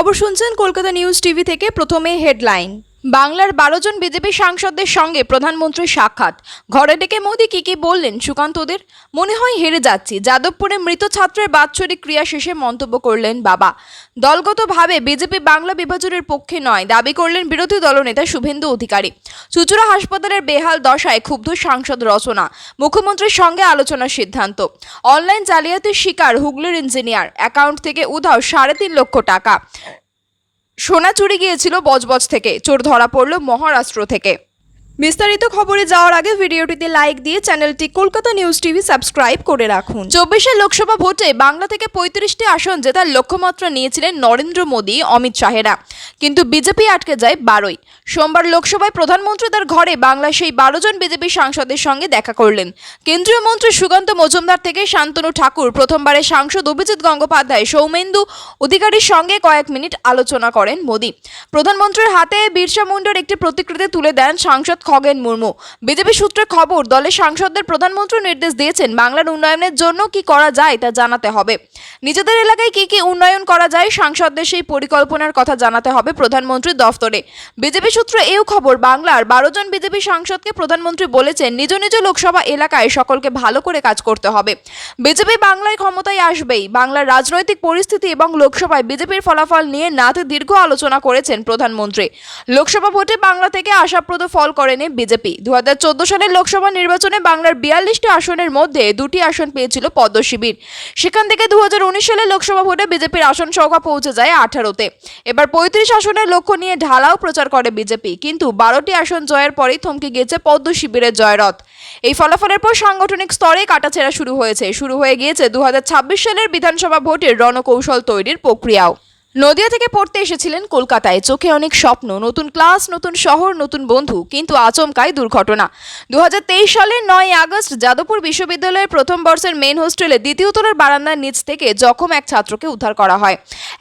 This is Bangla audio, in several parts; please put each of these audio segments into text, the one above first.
খবর শুনছেন কলকাতা নিউজ টিভি থেকে প্রথমে হেডলাইন। বাংলার বারো জন বিজেপি সাংসদদের সঙ্গে প্রধানমন্ত্রীর সাক্ষাৎ। ঘরে ডেকে মোদী কি কি বললেন সুকান্তদের মনে হয় হেরে যাচ্ছি। যাদবপুরে মৃত ছাত্রের বাৎসরিক ক্রিয়া শেষে মন্তব্য করলেন বাবা। দলগতভাবে বিজেপি বাংলা বিভাজনের পক্ষে নয়, দাবি করলেন বিরোধী দলনেতা শুভেন্দু অধিকারী। চুচুড়া হাসপাতালের বেহাল দশায় ক্ষুব্ধ সাংসদ রচনা, মুখ্যমন্ত্রীর সঙ্গে আলোচনার সিদ্ধান্ত। অনলাইন জালিয়াতির শিকার হুগলির ইঞ্জিনিয়ার, অ্যাকাউন্ট থেকে উধাও সাড়ে তিন লক্ষ টাকা। সোনা চুরি গিয়েছিল বজবজ থেকে। চোর ধরা পড়ল মহারাষ্ট্র থেকে। বিস্তারিত খবরে যাওয়ার আগে ভিডিওটিতে লাইক দিয়ে চ্যানেলটি কলকাতা নিউজ টিভি সাবস্ক্রাইব করে রাখুন। চব্বিশের লোকসভা ভোটে বাংলা থেকে পঁয়ত্রিশটি আসন জেতার লক্ষ্যমাত্রা নিয়েছিলেন নরেন্দ্র মোদী, অমিত শাহেরা। কিন্তু বিজেপি আটকে যায় বারোই। সোমবার লোকসভায় প্রধানমন্ত্রী তার ঘরে বাংলার সেই বারো জন বিজেপি সাংসদের সঙ্গে দেখা করলেন। কেন্দ্রীয় মন্ত্রী সুকান্ত মজুমদার থেকে শান্তনু ঠাকুর, প্রথমবারের সাংসদ অভিজিৎ গঙ্গোপাধ্যায়, সৌমেন্দু অধিকারীর সঙ্গে কয়েক মিনিট আলোচনা করেন মোদী। প্রধানমন্ত্রীর হাতে বিরসা মুন্ডার একটি প্রতিকৃতি তুলে দেন সাংসদ খগেন মুর্মু। বিজেপি সূত্রে খবর, দলের সাংসদদের প্রধানমন্ত্রী নির্দেশ দিয়েছেন বাংলার উন্নয়নের জন্য কি করা যায় তা জানাতে হবে। নিজেদের এলাকায় কি কি উন্নয়ন করা যায় সাংসদদের সেই পরিকল্পনার কথা জানাতে হবে প্রধানমন্ত্রীর দফতরে। বিজেপি সূত্রে এও খবর, বাংলার বারো জন বিজেপি সাংসদকে প্রধানমন্ত্রী বলেছেন, নিজ নিজ লোকসভা এলাকায় সকলকে ভালো করে কাজ করতে হবে। বিজেপি বাংলায় ক্ষমতায় আসবেই। বাংলার রাজনৈতিক পরিস্থিতি এবং লোকসভায় বিজেপির ফলাফল নিয়ে নাতে দীর্ঘ আলোচনা করেছেন প্রধানমন্ত্রী। লোকসভা ভোটে বাংলা থেকে আশাপ্রদ ফল করেনি বিজেপি। দুহাজার চোদ্দ সালের লোকসভা নির্বাচনে বাংলার বিয়াল্লিশটি আসনের মধ্যে দুটি আসন পেয়েছিল পদ্ম শিবির। সেখান থেকে দু সালের লোকসভা ভোটে বিজেপির আসন সংখ্যা পৌঁছে যায় আঠারোতে। এবার পঁয়ত্রিশ আসনের লক্ষ্য নিয়ে ঢালাও প্রচার করে বিজেপি, কিন্তু বারোটি আসন জয়ের পরেই থমকে গিয়েছে পদ্ম শিবিরের জয়রথ। এই ফলাফলের পর সাংগঠনিক স্তরে কাটাছেড়া শুরু হয়েছে। শুরু হয়ে গিয়েছে দু হাজার ছাব্বিশ সালের বিধানসভা ভোটের রণকৌশল তৈরির প্রক্রিয়াও। নদিয়া থেকে পড়তে এসেছিলেন কলকাতায়। চোখে অনেক স্বপ্ন, নতুন ক্লাস, নতুন শহর, নতুন বন্ধু, কিন্তু আচমকায় দুর্ঘটনা। দু সালের নয় আগস্ট যাদবপুর বিশ্ববিদ্যালয়ের প্রথম বর্ষের মেন হোস্টেলে দ্বিতীয় তলার বারান্দার নিচ থেকে জখম এক ছাত্রকে উদ্ধার করা হয়।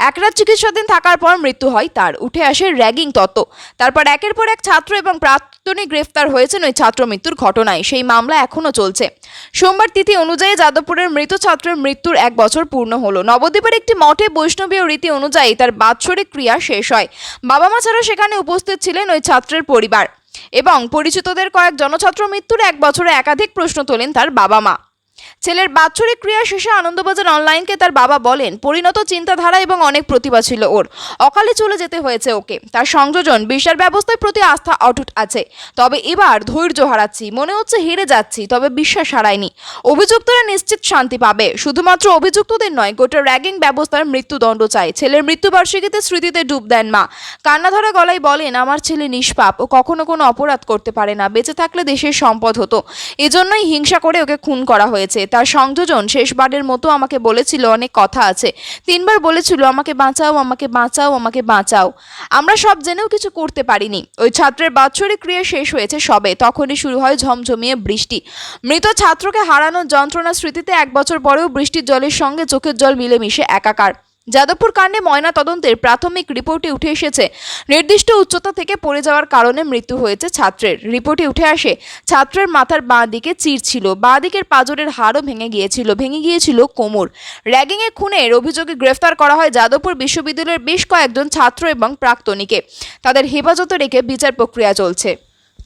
এক রাত চিকিৎসাধীন থাকার পর মৃত্যু হয় তার। উঠে আসে র্যাগিং তত্ত্ব। তারপর একের পর এক ছাত্র এবং প্রাক্তনী গ্রেফতার হয়েছেন ওই ছাত্র মৃত্যুর ঘটনায়। সেই মামলা এখনও চলছে। সোমবার তিথি অনুযায়ী যাদবপুরের মৃত ছাত্রের মৃত্যুর এক বছর পূর্ণ হলো। নবদ্বীপের একটি মঠে বৈষ্ণবীয় রীতি অনুযায়ী তার বাৎসরিক ক্রিয়া শেষ হয়। বাবা মা ছাড়া সেখানে উপস্থিত ছিলেন ওই ছাত্রের পরিবার এবং পরিচিতদের কয়েক জনছাত্র মৃত্যুর এক বছরে একাধিক প্রশ্ন তোলেন তার বাবা মা ছেলের বাৎসরিক ক্রিয়া শেষে আনন্দবাজার অনলাইনকে তার বাবা বলেন, পরিণত চিন্তাধারা এবং অনেক প্রতিভা ছিল ওর। অকালে চলে যেতে হয়েছে ওকে। তার সংযোজন বিচার ব্যবস্থার প্রতি আস্থা অটুট আছে। তবে এবার ধৈর্য হারাচ্ছি। মনে হচ্ছে হেরে যাচ্ছি, তবে বিশ্বাস হারায়নি অভিযুক্তরা নিশ্চিত শান্তি পাবে। শুধুমাত্র অভিযুক্তদের নয়, গোটা র্যাগিং ব্যবস্থার মৃত্যুদণ্ড চাই। ছেলের মৃত্যুবার্ষিকীতে স্মৃতিতে ডুব দেন মা। কান্নাধরা গলায় বলেন, আমার ছেলে নিষ্পাপ। ও কখনো কোনো অপরাধ করতে পারে না। বেঁচে থাকলে দেশের সম্পদ হতো। এজন্যই হিংসা করে ওকে খুন করা হয়েছে। তার সংযোজন শেষবারের মতো আমাকে বলেছিল, অনেক কথা আছে। তিনবার বলেছিল, আমাকে বাঁচাও আমাকে বাঁচাও আমাকে বাঁচাও। আমরা সব জেনেও কিছু করতে পারিনি। ওই ছাত্রের বাৎসরিক ক্রিয়া শেষ হয়েছে সবে। তখনই শুরু হয় ঝমঝমিয়ে বৃষ্টি। মৃত ছাত্রকে হারানোর যন্ত্রণা স্মৃতিতে এক বছর পরেও বৃষ্টির জলের সঙ্গে চোখের জল মিলেমিশে একাকার। যাদবপুর কাণ্ডে ময়না তদন্তের প্রাথমিক রিপোর্টে উঠে এসেছে। নির্দিষ্ট উচ্চতা থেকে পড়ে যাওয়ার কারণে মৃত্যু হয়েছে ছাত্রের। রিপোর্টে উঠে আসে, ছাত্রের মাথার বাঁ দিকে চির ছিল। বাঁ দিকের পাজরের হাড়ও ভেঙে গিয়েছিল ভেঙে গিয়েছিল কোমর। র্যাগিংয়ে খুনের অভিযোগে গ্রেফতার করা হয় যাদবপুর বিশ্ববিদ্যালয়ের বেশ কয়েকজন ছাত্র এবং প্রাক্তনীকে। তাদের হেফাজতে রেখে বিচার প্রক্রিয়া চলছে।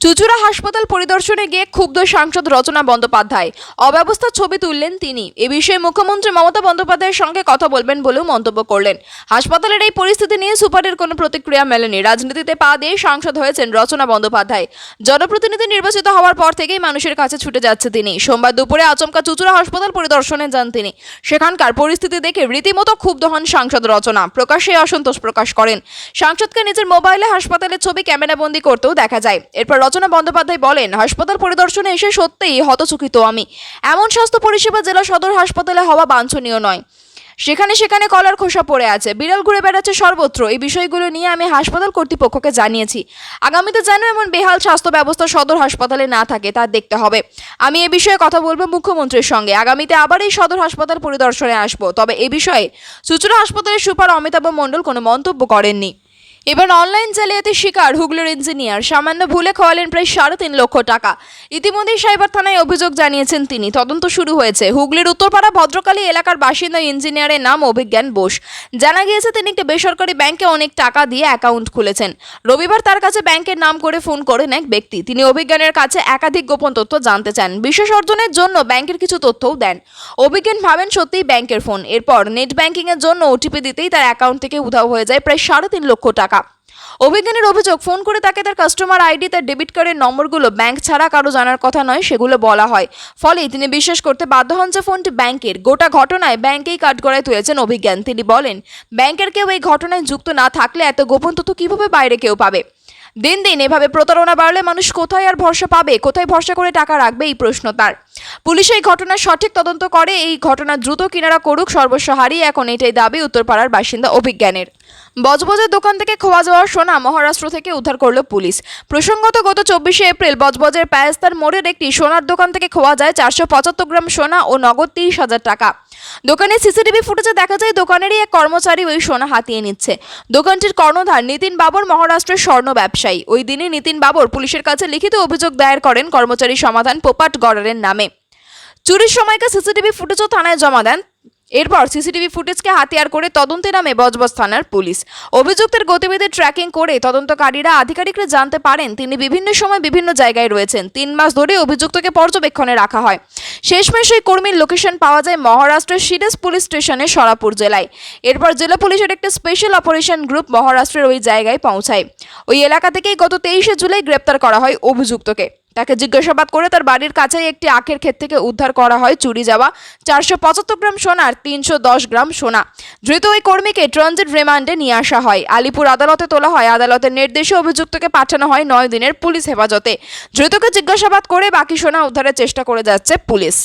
চুচুড়া হাসপাতাল পরিদর্শনে গিয়ে ক্ষুব্ধ সাংসদ রচনা বন্দ্যোপাধ্যায়। অব্যবস্থার ছবি তুললেন তিনি। এ বিষয়ে মুখ্যমন্ত্রী মমতা বন্দ্যোপাধ্যায়ের সঙ্গে কথা বলবেন বলেও মন্তব্য করলেন। হাসপাতালের এই পরিস্থিতি নিয়ে সুপারের কোনো প্রতিক্রিয়া মেলেনি। রাজনীতিতে পা দিয়ে সাংসদ হয়েছেন রচনা বন্দ্যোপাধ্যায়। জনপ্রতিনিধি নির্বাচিত হওয়ার পর থেকেই মানুষের কাছে ছুটে যাচ্ছে তিনি। সোমবার দুপুরে আচমকা চুচুড়া হাসপাতাল পরিদর্শনে যান তিনি। সেখানকার পরিস্থিতি দেখে রীতিমতো ক্ষুব্ধ হন সাংসদ রচনা। প্রকাশ্যে অসন্তোষ প্রকাশ করেন। সাংসদকে নিজের মোবাইলে হাসপাতালের ছবি ক্যামেরাবন্দি করতেও দেখা যায়। এরপর রচনা বন্দ্যোপাধ্যায় বলেন, হাসপাতাল পরিদর্শনে এসে সত্যিই হতচকিত আমি। এমন স্বাস্থ্য পরিষেবা জেলা সদর হাসপাতালে হওয়া বাঞ্ছনীয় নয়। সেখানে সেখানে কলার খোসা পড়ে আছে। বিড়াল ঘুরে বেড়াচ্ছে সর্বত্র। এই বিষয়গুলো নিয়ে আমি হাসপাতাল কর্তৃপক্ষকে জানিয়েছি। আগামীতে যেন এমন বেহাল স্বাস্থ্য ব্যবস্থা সদর হাসপাতালে না থাকে, তা দেখতে হবে। আমি এ বিষয়ে কথা বলব মুখ্যমন্ত্রীর সঙ্গে। আগামীতে আবার এই সদর হাসপাতাল পরিদর্শনে আসব। তবে এ বিষয়ে চুচুড়া হাসপাতালের সুপার অমিতাভ মণ্ডল কোনো মন্তব্য করেননি। এবার অনলাইন জালিয়াতির শিকার হুগলির ইঞ্জিনিয়ার। সামান্য ভুলে খোয়ালেন প্রায় সাড়ে তিন লক্ষ টাকা। ইতিমধ্যেই সাইবার থানায় অভিযোগ জানিয়েছেন তিনি। তদন্ত শুরু হয়েছে। হুগলির উত্তরপাড়া ভদ্রকালী এলাকার বাসিন্দা ইঞ্জিনিয়ারের নাম অভিজ্ঞান বোস। জানা গিয়েছে, তিনি একটি বেসরকারি ব্যাংকে অনেক টাকা দিয়ে অ্যাকাউন্ট খুলেছেন। রবিবার তার কাছে ব্যাংকের নাম করে ফোন করেন এক ব্যক্তি। তিনি অভিজ্ঞানের কাছে একাধিক গোপন তথ্য জানতে চান। বিশেষ অর্জনের জন্য ব্যাংকের কিছু তথ্যও দেন। অভিজ্ঞান ভাবেন, সত্যিই ব্যাংকের ফোন। এরপর নেট ব্যাংকিংয়ের জন্য ওটিপি দিতেই তার অ্যাকাউন্ট থেকে উধাও হয়ে যায় প্রায় সাড়ে তিন লক্ষ টাকা। অভিজ্ঞানের অভিযোগ, ফোন করে তাকে তার কাস্টমার আইডি, তার ডেবিট কার্ডের নম্বরগুলো ব্যাংক ছাড়া কারও জানার কথা নয় সেগুলো বলা হয়। ফলে তিনি বিশ্বাস করতে বাধ্য হন যে ফোনটি ব্যাংকের। গোটা ঘটনায় ব্যাংকেই কাঠগড়ায় তুলেছেন অভিজ্ঞান। তিনি বলেন, ব্যাংকের কেউ এই ঘটনায় যুক্ত না থাকলে এত গোপন তথ্য কীভাবে বাইরে কেউ পাবে? দিন দিন এভাবে প্রতারণা বাড়লে মানুষ কোথায় আর ভরসা পাবে? কোথায় ভরসা করে টাকা রাখবে? এই প্রশ্ন তার। পুলিশ এই ঘটনার সঠিক তদন্ত করে, এই ঘটনা দ্রুত কিনারা করুক, সর্বস্ব হারিয়ে এখন এটাই দাবি উত্তরপাড়ার বাসিন্দা অভিজ্ঞানের। বজবজের দোকান থেকে খোয়া যাওয়ার সোনা মহারাষ্ট্র থেকে উদ্ধার করল পুলিশ। প্রসঙ্গত, গত চব্বিশে এপ্রিল বজবজের পায়াস্তার মোড়ের একটি সোনার দোকান থেকে খোয়া যায় চারশো পঁচাত্তর গ্রাম সোনা ও নগদ তিরিশ হাজার টাকা। দোকানের সিসিটিভি ফুটেজে দেখা যায়, দোকানেরই এক কর্মচারী ওই সোনা হাতিয়ে নিচ্ছে। দোকানটির কর্ণধার নিতিন বাবর মহারাষ্ট্রের স্বর্ণ ব্যবসায়ী। ওই দিনই নিতিন বাবর পুলিশের কাছে লিখিত অভিযোগ দায়ের করেন কর্মচারী সমাধান পোপাট গড়ারের নামে। চুরির সময়কে সিসিটিভি ফুটেজও থানায় জমা দেন। এরপর সিসিটিভি ফুটেজকে হাতিয়ার করে তদন্তে নামে বজবজ থানার পুলিশ। অভিযুক্তের গতিবিধি ট্র্যাকিং করে তদন্তকারীরা আধিকারিকরা জানতে পারেন, তিনি বিভিন্ন সময় বিভিন্ন জায়গায় রয়েছেন। তিন মাস ধরে অভিযুক্তকে পর্যবেক্ষণে রাখা হয়। শেষমেশ ওই কর্মীর লোকেশন পাওয়া যায় মহারাষ্ট্রের সিরাজ পুলিশ স্টেশনে সরাপুর জেলায়। এরপর জেলা পুলিশের একটা স্পেশাল অপারেশন গ্রুপ মহারাষ্ট্রের ওই জায়গায় পৌঁছায়। ওই এলাকা থেকেই গত তেইশে জুলাই গ্রেপ্তার করা হয় অভিযুক্তকে। তাকে জিজ্ঞাসাবাদ করে তার বাড়ির কাছেই একটি আখের ক্ষেত থেকে উদ্ধার করা হয় চুরি যাওয়া। চারশো পঁচাত্তর গ্রাম সোনার তিনশো দশ গ্রাম সোনা। ধৃত ওই কর্মীকে ট্রানজিট রিমান্ডে নিয়ে আসা হয়। আলিপুর আদালতে তোলা হয়। আদালতের নির্দেশে অভিযুক্তকে পাঠানো হয় নয় দিনের পুলিশ হেফাজতে। ধৃতকে জিজ্ঞাসাবাদ করে বাকি সোনা উদ্ধারের চেষ্টা করে যাচ্ছে পুলিশ।